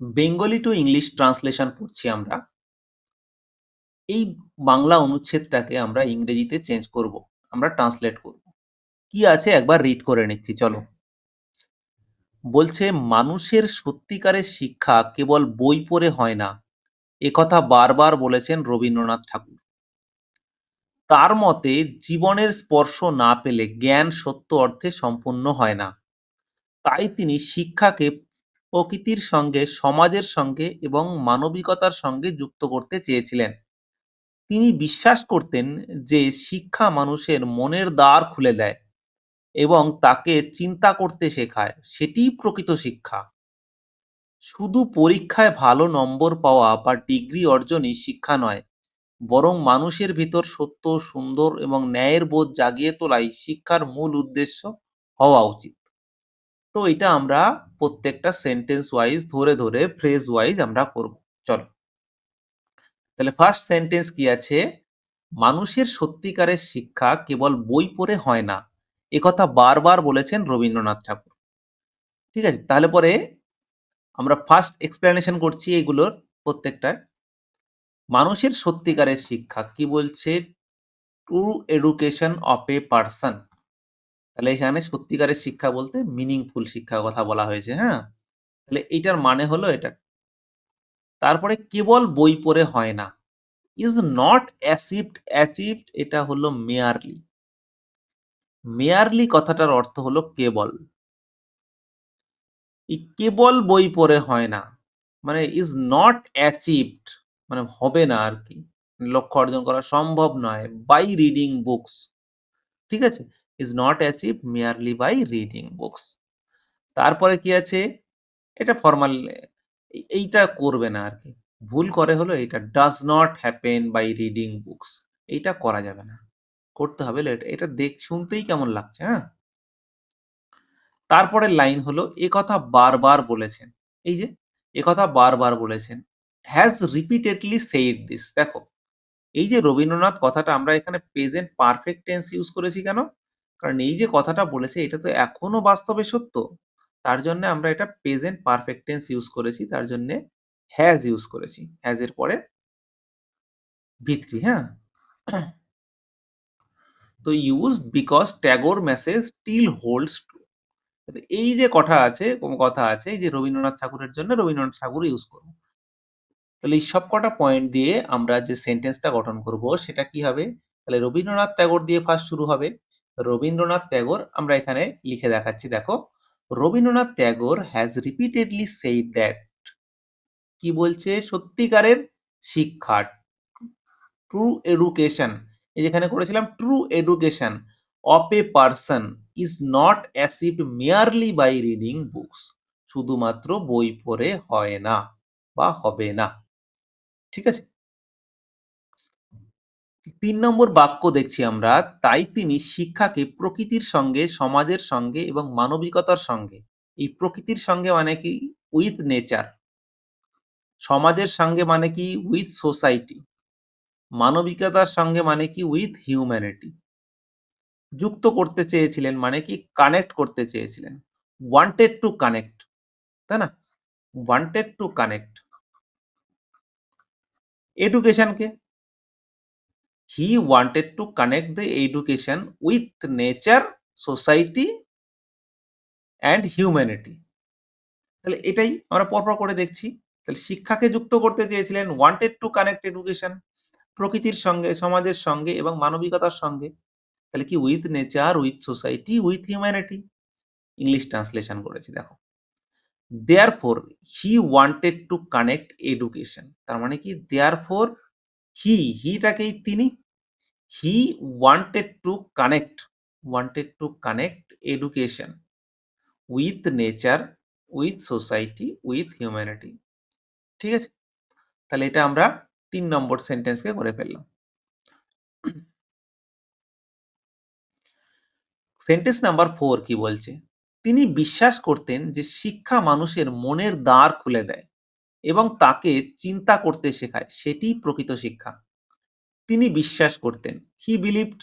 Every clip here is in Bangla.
বেঙ্গলি টু ইংলিশ ট্রান্সলেশন পড়ছি আমরা, এই বাংলা অনুচ্ছেদটাকে আমরা ইংরেজিতে চেঞ্জ করব, আমরা ট্রান্সলেট করব। কি আছে একবার রিড করে নিচ্ছি, চলো। বলছে, মানুষের সত্যিকারের শিক্ষা কেবল বই পড়ে হয় না একথা বারবার বলেছেন রবীন্দ্রনাথ ঠাকুর। তার মতে, জীবনের স্পর্শ না পেলে জ্ঞান সত্য অর্থে সম্পূর্ণ হয় না। তাই তিনি শিক্ষাকে প্রকৃতির সঙ্গে, সমাজের সঙ্গে এবং মানবিকতার সঙ্গে যুক্ত করতে চেয়েছিলেন। তিনি বিশ্বাস করতেন যে শিক্ষা মানুষের মনের দ্বার খুলে দেয় এবং তাকে চিন্তা করতে শেখায়। সেটিই প্রকৃত শিক্ষা। শুধু পরীক্ষায় ভালো নম্বর পাওয়া বা ডিগ্রি অর্জনই শিক্ষা নয়, বরং মানুষের ভিতর সত্য, সুন্দর এবং ন্যায়ের বোধ জাগিয়ে তোলাই শিক্ষার মূল উদ্দেশ্য হওয়া উচিত। তো এটা আমরা প্রত্যেকটা সেন্টেন্স ওয়াইজ ধরে ধরে ফ্রেজ ওয়াইজ আমরা করব। চলো। তাহলে ফার্স্ট সেন্টেন্স কি আছে? মানুষের সত্যিকারের শিক্ষা কেবল বই পড়ে হয় না। একথা বারবার বলেছেন রবীন্দ্রনাথ ঠাকুর। ঠিক আছে? তাহলে পরে আমরা ফার্স্ট এক্সপ্লেনেশন করছি এগুলোর প্রত্যেকটায় মানুষের সত্যিকারের শিক্ষা কি বলছে? True education of a person তাহলে এখানে সত্যিকারের শিক্ষা বলতে মিনিংফুল শিক্ষার কথা বলা হয়েছে হ্যাঁ? তাহলে এইটার মানে হলো এটা। তারপরে কেবল বই পড়ে হয় না। ইজ নট অ্যাচিভড অ্যাচিভড এটা হলো মেয়ারলি মেয়ারলি কথাটার অর্থ হলো কেবল। এই কেবল বই পড়ে হয় না মানে ইজ নট অ্যাচিভড মানে হবে না আর কি। লক্ষ্য অর্জন করা সম্ভব নয় বাই রিডিং বুকস ঠিক আছে? Is not achieve merely by reading books তারপরে কি আছে? এটা ফর্মাল এইটা করবে না আর কি ভুল করে হলো এটা does not happen by reading books এইটা করা যাবে না। করতে হবে এটা দেখ, শুনতেই কেমন লাগছে হ্যাঁ? তারপরে লাইন হলো, এ কথা বারবার বলেছেন। এই যে, এ কথা বারবার বলেছেন। হ্যাজ রিপিটেডলি সেইড দিস দেখো, এই যে রবীন্দ্রনাথ কথাটা আমরা এখানে প্রেজেন্ট পারফেক্ট টেন্স ইউজ করেছি কেন? কারণ এই যে কথাটা বলেছে, এটা তো এখনও বাস্তবে সত্য। তার জন্য আমরা এটা প্রেজেন্ট পারফেক্ট টেন্স ইউজ করেছি, তার জন্য হ্যাজ ইউজ করেছি। হ্যাজ এর পরে ভিত্রি হ্যাঁ? তো use because Tagore message still holds true এই যে কথা আছে কথা আছে, এই যে রবীন্দ্রনাথ ঠাকুরের জন্য রবীন্দ্রনাথ ঠাকুর ইউজ করব। তাহলে এই সব কটা পয়েন্ট দিয়ে আমরা যে সেন্টেন্সটা গঠন করব, সেটা কি হবে? তাহলে রবীন্দ্রনাথ ট্যাগোর দিয়ে ফার্স্ট শুরু হবে। রবীন্দ্রনাথ ট্যাগোর আমরা এখানে লিখে দেখাচ্ছি, দেখো। Rabindranath Tagore has repeatedly said that কি বলছে? সত্যিকারের শিক্ষা ট্রু এডুকেশন যেখানে করেছিলাম true education of a person is not achieve merely by reading books শুধুমাত্র বই পড়ে হয় না বা হবে না। ঠিক আছে? তিন নম্বর বাক্য দেখছি আমরা, তাই তিনি শিক্ষাকে প্রকৃতির সঙ্গে, সমাজের সঙ্গে এবং মানবিকতার সঙ্গে। এই প্রকৃতির সঙ্গে মানে কি? উইথ নেচার সমাজের সঙ্গে মানে কি? উইথ সোসাইটি মানবিকতার সঙ্গে মানে কি? উইথ হিউম্যানিটি যুক্ত করতে চেয়েছিলেন মানে কি? কানেক্ট করতে চেয়েছিলেন। ওয়ান্টেড টু কানেক্ট তাই না? Wanted to connect এডুকেশনকে he wanted to connect the education with nature society and humanity তাহলে এটাই আমরা পরপর করে দেখছি। তাহলে শিক্ষাকে যুক্ত করতে চেয়েছিলেন ওয়ান্টেড টু কানেক্ট এডুকেশন প্রকৃতির সঙ্গে, সমাজের সঙ্গে এবং মানবিকতার সঙ্গে। তাহলে কি with nature with society with humanity English translation করেছি, দেখো। Therefore he wanted to connect education তার মানে কি? দেয়ার ফোর হি হিটাকেই তিনি he wanted to connect wanted to connect education with nature with society with humanity ঠিক আছে? তাহলে এটা আমরা তিন নম্বর সেন্টেন্সকে করে ফেললাম। সেন্টেন্স নাম্বার ফোর কি বলছে? তিনি বিশ্বাস করতেন যে শিক্ষা মানুষের মনের দ্বার খুলে দেয় এবং তাকে চিন্তা করতে শেখায়। সেটি প্রকৃত শিক্ষা। তিনি বিশ্বাস করতেন। হি বিলিভড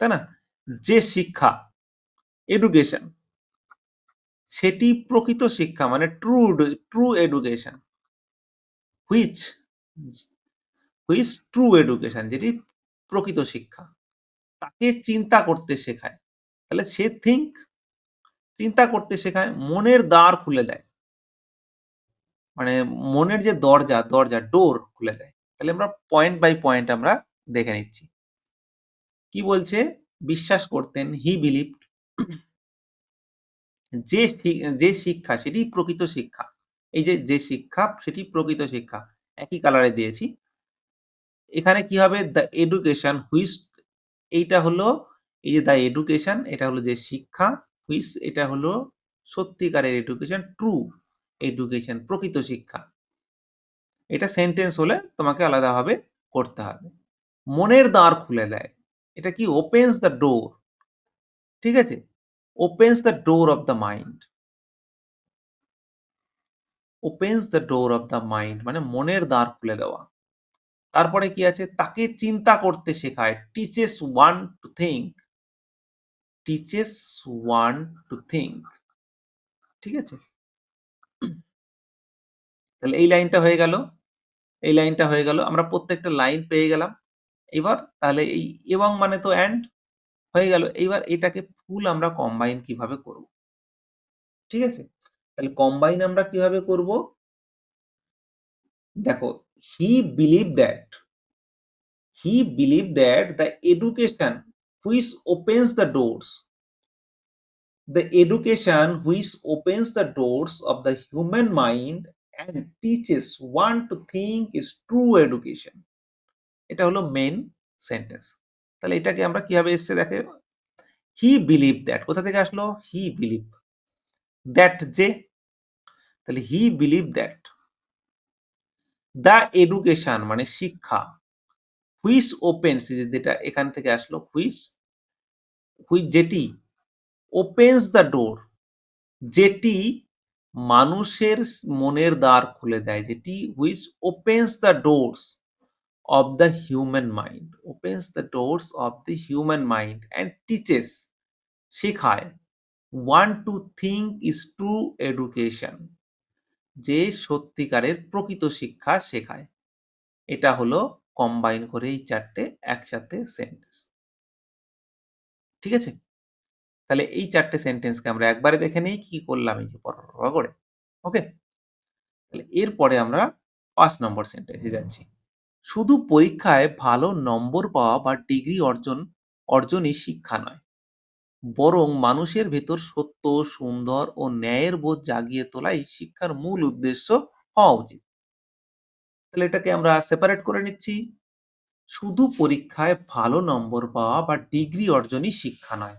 তাই না? যে শিক্ষা এডুকেশন সেটি প্রকৃত শিক্ষা মানে true true education which which true education যেটি প্রকৃত শিক্ষা। তাকে চিন্তা করতে শেখায়। তাহলে সে থিঙ্ক চিন্তা করতে শেখায়, মনের দ্বার খুলে দেয়। মানে মনের যে দরজা দরজা ডোর খুলে দেয়। তাহলে আমরা পয়েন্ট বাই পয়েন্ট আমরা দেখে নিচ্ছি। কি বলছে? বিশ্বাস করতেন হি বিলিভ যে যে শিক্ষা সেটি প্রকৃত শিক্ষা। এই যে যে শিক্ষা সেটি প্রকৃত শিক্ষা। একই কালারে দিয়েছি। এখানে কি হবে? দ্য এডুকেশন হুইস এইটা হলো, এই যে দ্য এডুকেশন এটা হলো যে শিক্ষা হুইস এটা হলো সত্যিকারের এডুকেশন ট্রু এডুকেশন প্রকৃত শিক্ষা। এটা সেন্টেন্স হলে তোমাকে আলাদাভাবে করতে হবে। মনের দ্বার খুলে দেয়। এটা কি? ওপেন্স দ্য ডোর ঠিক আছে? Opens the door of the mind opens the door of the mind মানে মনের দ্বার খুলে দেওয়া। তারপরে কি আছে? তাকে চিন্তা করতে শেখায়। Teaches one to think teaches one to think ঠিক আছে? তাহলে এই লাইনটা হয়ে গেল। এই লাইনটা হয়ে গেল। আমরা প্রত্যেকটা লাইন পেয়ে গেলাম। এবার তাহলে এই এবং মানে তো অ্যান্ড হয়ে গেল। এইবার এটাকে ফুল আমরা কম্বাইন কীভাবে করব? ঠিক আছে? তাহলে কম্বাইন আমরা কীভাবে করব? দেখো he believe that he believe that the education which opens the doors the education which opens the doors of the human mind and teaches one to think is true education. এটা হলো মেন সেন্টেন্স তাহলে এটাকে আমরা কীভাবে এসছে দেখে? হি বিলিভ দ্যাট কোথা থেকে আসলো? হি বিলিভ দ্যাট যে, তাহলে he believe that the education মানে শিক্ষা হুইস ওপেন্স যেটা এখান থেকে আসলো হুইস হুইচ যেটি ওপেন্স দ্য ডোর যেটি মানুষের মনের দ্বার খুলে দেয়, যেটি which opens the doors of the human mind opens the doors of the human mind and teaches শেখায়। One to think is true education যে সত্যিকারের প্রকৃত শিক্ষা শেখায়। এটা হলো কম্বাইন করে এই চারটে একসাথে সেন্টেন্স ঠিক আছে? তাহলে এই চারটে সেন্টেন্সকে আমরা একবারে দেখে নিই, কি করলাম এই যে করে ওকে তাহলে এরপরে আমরা পাঁচ নম্বর সেন্টেন্সে যাচ্ছি। শুধু পরীক্ষায় ভালো নম্বর পাওয়া বা ডিগ্রি অর্জন, অর্জনই শিক্ষা নয়। বরং মানুষের ভেতর সত্য, সুন্দর ও ন্যায়ের বোধ জাগিয়ে তোলাই শিক্ষার মূল উদ্দেশ্য হওয়া উচিত। তাহলে এটাকে আমরা সেপারেট করে নিচ্ছি। শুধু পরীক্ষায় ভালো নম্বর পাওয়া বা ডিগ্রি অর্জনই শিক্ষা নয়।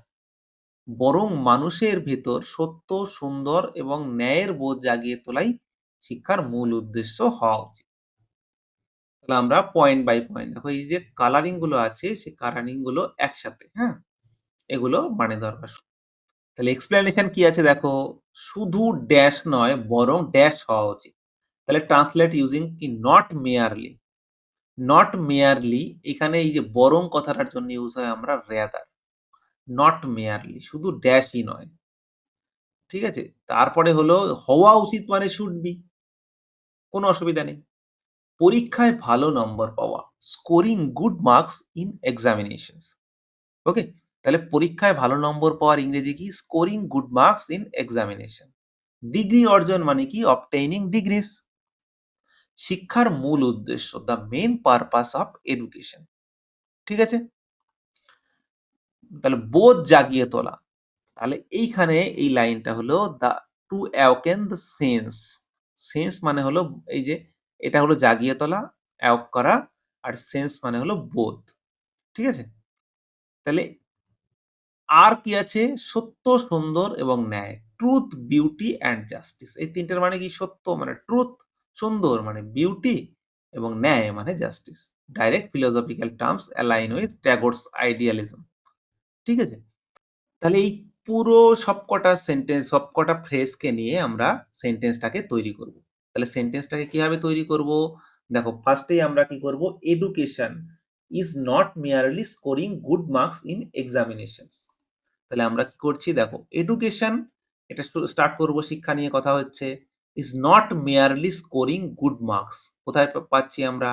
বরং মানুষের ভেতর সত্য, সুন্দর এবং ন্যায়ের বোধ জাগিয়ে তোলাই শিক্ষার মূল উদ্দেশ্য হওয়া উচিত। তাহলে আমরা পয়েন্ট বাই পয়েন্ট দেখো এই যে কালারিংগুলো আছে, সেই কালারিংগুলো একসাথে হ্যাঁ? এগুলো মানে দরকার তাহলে এক্সপ্লেনেশন কি আছে দেখো? শুধু ড্যাশ নয়, বরং ড্যাশ হওয়া উচিত। তাহলে ট্রান্সলেট ইউজিং কি? নট মেয়ারলি নট মেয়ারলি এখানে এই যে বরং কথাটার জন্য ইউজ হয় আমরা রেদার নট মেয়ারলি শুধু ড্যাশই নয়। ঠিক আছে? তারপরে হলো, হওয়া উচিত মানে শুড বি কোনো অসুবিধা নেই। পরীক্ষায় ভালো নম্বর পাওয়া scoring good marks in examination okay তাহলে পরীক্ষায় ভালো নম্বর পাওয়ার ইংরেজি কি? Scoring good marks in examination degree অর্জন মানে কি? অবটেইনিং ডিগ্রিস শিক্ষার মূল উদ্দেশ্য the main purpose of education ঠিক আছে? তাহলে বোধ জাগিয়ে তোলা। তাহলে এইখানে এই লাইনটা হলো the, to awaken the sense. Sense মানে হলো এই যে এটা হলো জাগিয়ে তোলা, অ্যাওক করা, আর সেন্স মানে হলো বোধ। ঠিক আছে? তাহলে আর কি আছে? সত্য, সুন্দর এবং ন্যায়। Truth, beauty and justice. এই তিনটার মানে কি সত্য? মানে ট্রুথ, সুন্দর মানে বিউটি এবং ন্যায় মানে justice. Direct philosophical terms align with Tagore's idealism. ঠিক আছে? তাহলে এই পুরো সবকটা সেন্টেন্স সবকটা ফ্রেজকে নিয়ে আমরা সেন্টেন্সটাকে তৈরি করব। তাহলে সেন্টেন্সটাকে কীভাবে তৈরি করব? দেখো ফার্স্টেই আমরা কি করব? Education is not merely scoring good marks in examinations তাহলে আমরা কি করছি? দেখো এডুকেশন এটা স্টার্ট করব, শিক্ষা নিয়ে কথা হচ্ছে is not merely scoring good marks কোথায় পাচ্ছি আমরা?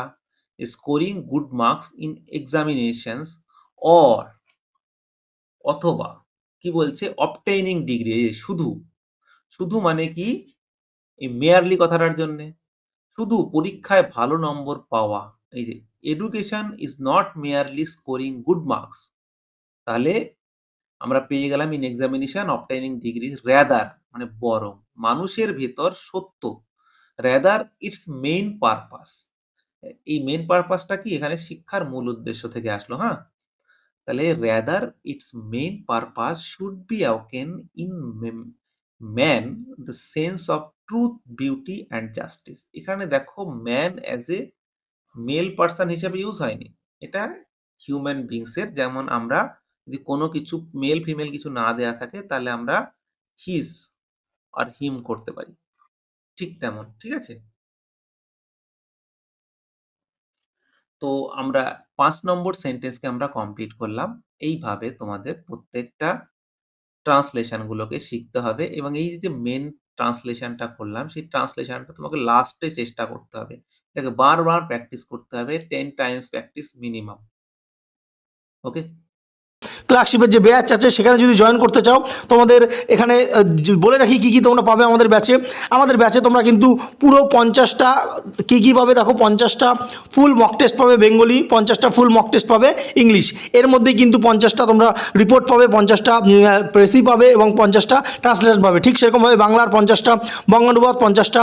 Scoring good marks in examinations or অথবা কি বলছে অবটেইনিং ডিগ্রি শুধু। শুধু মানে কি? এই মেয়ারলি কথাটার জন্যে। শুধু পরীক্ষায় ভালো নম্বর পাওয়া। এই যে education is not merely scoring good marks তাহলে আমরা পেয়ে গেলাম in examination obtaining degree rather মানে বরং মানুষের ভেতর সত্য। র্যাদার ইটস মেইন পারপাস এই মেইন পারপাসটা কি? এখানে শিক্ষার মূল উদ্দেশ্য থেকে আসলো হ্যাঁ? তাহলে rather it's main purpose should be awaken in man the sense of truth beauty and justice এখানে দেখো man as a male person হিসেবে ইউজ হয়নি। এটা হিউম্যান বিংসের যেমন আমরা যদি কোনো কিছু মেল ফিমেল কিছু না দেয়া থাকে, তাহলে আমরা হিস আর হিম করতে পারি। ঠিক তেমন, ঠিক আছে? তো আমরা পাঁচ নম্বর সেন্টেন্সকে আমরা কমপ্লিট করলাম। এইভাবে তোমাদের প্রত্যেকটা ট্রান্সলেশনগুলোকে শিখতে হবে এবং এই যে মেন ট্রান্সলেশনটা করলাম, সেই ট্রান্সলেশনটা তোমাকে লাস্টে চেষ্টা করতে হবে। এটাকে বারবার প্র্যাকটিস করতে হবে ten times practice minimum okay ক্লার্কশিপের যে ব্যাচ আছে, সেখানে যদি জয়েন করতে চাও, তোমাদের এখানে বলে রাখি কী কী তোমরা পাবে আমাদের ব্যাচে আমাদের ব্যাচে তোমরা কিন্তু পুরো পঞ্চাশটা কী কী পাবে দেখো, পঞ্চাশটা ফুল মক টেস্ট পাবে বেঙ্গলি, পঞ্চাশটা ফুল মক টেস্ট পাবে ইংলিশ। এর মধ্যেই কিন্তু পঞ্চাশটা তোমরা রিপোর্ট পাবে, পঞ্চাশটা প্রেসি পাবে এবং পঞ্চাশটা ট্রান্সলেশন পাবে। ঠিক সেরকমভাবে বাংলার পঞ্চাশটা, বঙ্গানুবাদ পঞ্চাশটা,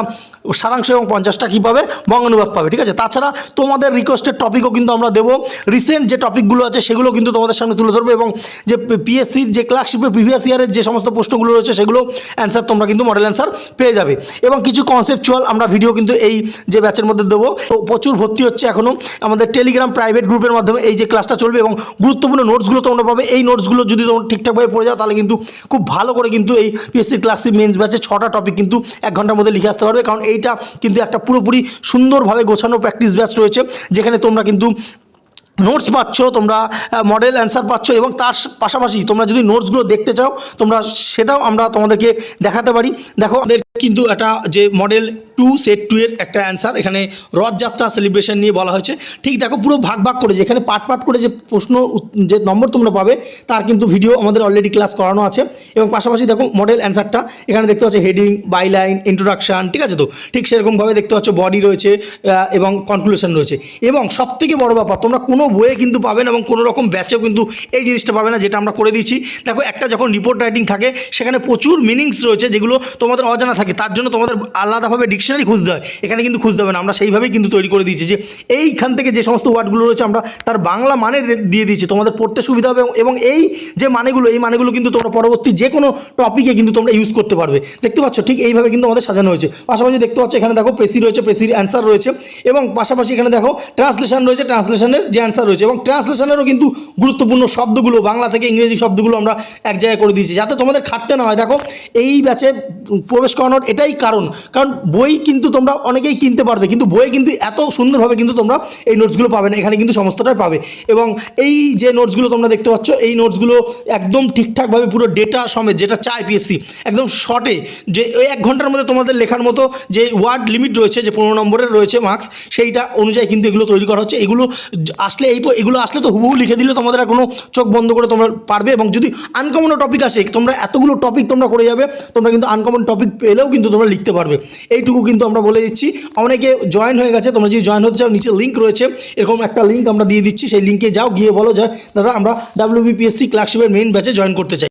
সারাংশ এবং পঞ্চাশটা কী পাবে? বঙ্গানুবাদ পাবে। ঠিক আছে? তাছাড়া তোমাদের রিকোয়েস্টেড টপিকও কিন্তু আমরা দেবো। রিসেন্ট যে টপিকগুলো আছে, সেগুলো কিন্তু তোমাদের সামনে তুলে ধরবো এবং যে পিএসসির যে ক্লার্কশিপের প্রিভিয়াস ইয়ারের যে সমস্ত প্রশ্নগুলো রয়েছে, সেগুলো অ্যান্সার তোমরা কিন্তু মডেল অ্যান্সার পেয়ে যাবে। এবং কিছু কনসেপচুয়াল আমরা ভিডিও কিন্তু এই যে ব্যাচের মধ্যে দেবো। প্রচুর ভর্তি হচ্ছে এখনও আমাদের টেলিগ্রাম প্রাইভেট গ্রুপের মাধ্যমে এই যে ক্লাসটা চলবে এবং গুরুত্বপূর্ণ নোটসগুলো তোমরা পাবে। এই নোটসগুলো যদি তোমরা ঠিকঠাকভাবে পড়ে যাও, তাহলে কিন্তু খুব ভালো করে কিন্তু এই পিএসসি ক্লাসিক মেন্স ব্যাচে ছটা টপিক কিন্তু এক ঘণ্টার মধ্যে লিখে আসতে পারবে। কারণ এইটা কিন্তু একটা পুরোপুরি সুন্দরভাবে গোছানো প্র্যাকটিস ব্যাচ রয়েছে, যেখানে তোমরা কিন্তু নোটস পাচ্ছ, তোমরা মডেল অ্যান্সার পাচ্ছ এবং তার পাশাপাশি তোমরা যদি নোটসগুলো দেখতে চাও, তোমরা সেটাও আমরা তোমাদেরকে দেখাতে পারি। দেখো, আমাদের কিন্তু একটা যে মডেল টু সেট টু এর একটা অ্যান্সার এখানে রথযাত্রা সেলিব্রেশন নিয়ে বলা হয়েছে। ঠিক দেখো, পুরো ভাগ ভাগ করে যে, এখানে পার্ট পার্ট করে যে প্রশ্ন যে নম্বর তোমরা পাবে, তার কিন্তু ভিডিও আমাদের অলরেডি ক্লাস করানো আছে। এবং পাশাপাশি দেখো মডেল অ্যান্সারটা এখানে দেখতে পাচ্ছ হেডিং বাইলাইন ইন্ট্রোডাকশন ঠিক আছে তো? ঠিক সেরকমভাবে দেখতে পাচ্ছ বডি রয়েছে এবং কনক্লুশন রয়েছে। এবং সব থেকে বড় ব্যাপার, তোমরা কোনো বইয়ে কিন্তু পাবে না এবং কোনো রকম ব্যাচেও কিন্তু এই জিনিসটা পাবে না, যেটা আমরা করে দিয়েছি। দেখো, একটা যখন রিপোর্ট রাইটিং থাকে, সেখানে প্রচুর মিনিংস রয়েছে যেগুলো তোমাদের অজানা থাকে। তার জন্য তোমাদের আলাদাভাবে ডিকশনারি খুঁজতে হয়। এখানে কিন্তু খুঁজতে হবে না। আমরা সেইভাবেই কিন্তু তৈরি করে দিয়েছি যে এইখান থেকে যে সমস্ত ওয়ার্ডগুলো রয়েছে আমরা তার বাংলা মানে দিয়ে দিয়েছি। তোমাদের পড়তে সুবিধা হবে এবং- এই যে মানেগুলো, এই মানেগুলো কিন্তু তোমরা পরবর্তী যে কোনো টপিকে কিন্তু তোমরা ইউজ করতে পারবে। দেখতে পাচ্ছ? ঠিক এইভাবে কিন্তু আমাদের সাজানো হয়েছে। পাশাপাশি দেখতে পাচ্ছ এখানে দেখো প্রেসি রয়েছে প্রেসির অ্যান্সার রয়েছে এবং পাশাপাশি এখানে দেখো ট্রান্সলেশন রয়েছে ট্রান্সলেশনের যে অ্যান্সার রয়েছে এবং ট্রান্সলেশনেরও কিন্তু গুরুত্বপূর্ণ শব্দগুলো, বাংলা থেকে ইংরেজি শব্দগুলো আমরা এক জায়গায় করে দিয়েছি। যাতে তোমাদের খাটতে না হয়। দেখো, এই ব্যাচে প্রবেশ করানোর এটাই কারণ। কারণ বই কিন্তু তোমরা অনেকেই কিনতে পারবে, কিন্তু বইয়ে কিন্তু এত সুন্দরভাবে কিন্তু তোমরা এই নোটসগুলো পাবে না, এখানে কিন্তু সমস্তটাই পাবে। এবং এই যে নোটসগুলো তোমরা দেখতে পাচ্ছ, এই নোটসগুলো একদম ঠিকঠাকভাবে পুরো ডেটা সমেত যেটা চায় পিএসসি একদম শর্টে যে এক ঘণ্টার মধ্যে তোমাদের লেখার মতো যে ওয়ার্ড লিমিট রয়েছে, যে পনেরো নম্বরের রয়েছে মার্কস সেইটা অনুযায়ী কিন্তু এগুলো তৈরি করা হচ্ছে। এগুলো আসলে এই এগুলো আসলে তো হুবহু লিখে দিলে তোমাদের আর কোনো চোখ বন্ধ করে তোমরা পারবে এবং যদি আনকমনও টপিক আসে, তোমরা এতগুলো টপিক তোমরা করে যাবে, তোমরা কিন্তু আনকমন টপিক পেলেও কিন্তু তোমরা লিখতে পারবে। এইটুকু কিন্তু আমরা বলে দিচ্ছি, অনেকে জয়েন হয়ে গেছে, তোমরা যদি জয়েন হতে চাও, নিচে লিঙ্ক রয়েছে। এরকম একটা লিঙ্ক আমরা দিয়ে দিচ্ছি, সেই লিঙ্কে যাও, গিয়ে বলো যে, দাদা, আমরা ডাব্লিউবিপিএসসি ক্লার্কশিপের মেইন ব্যাচে জয়েন করতে চাই।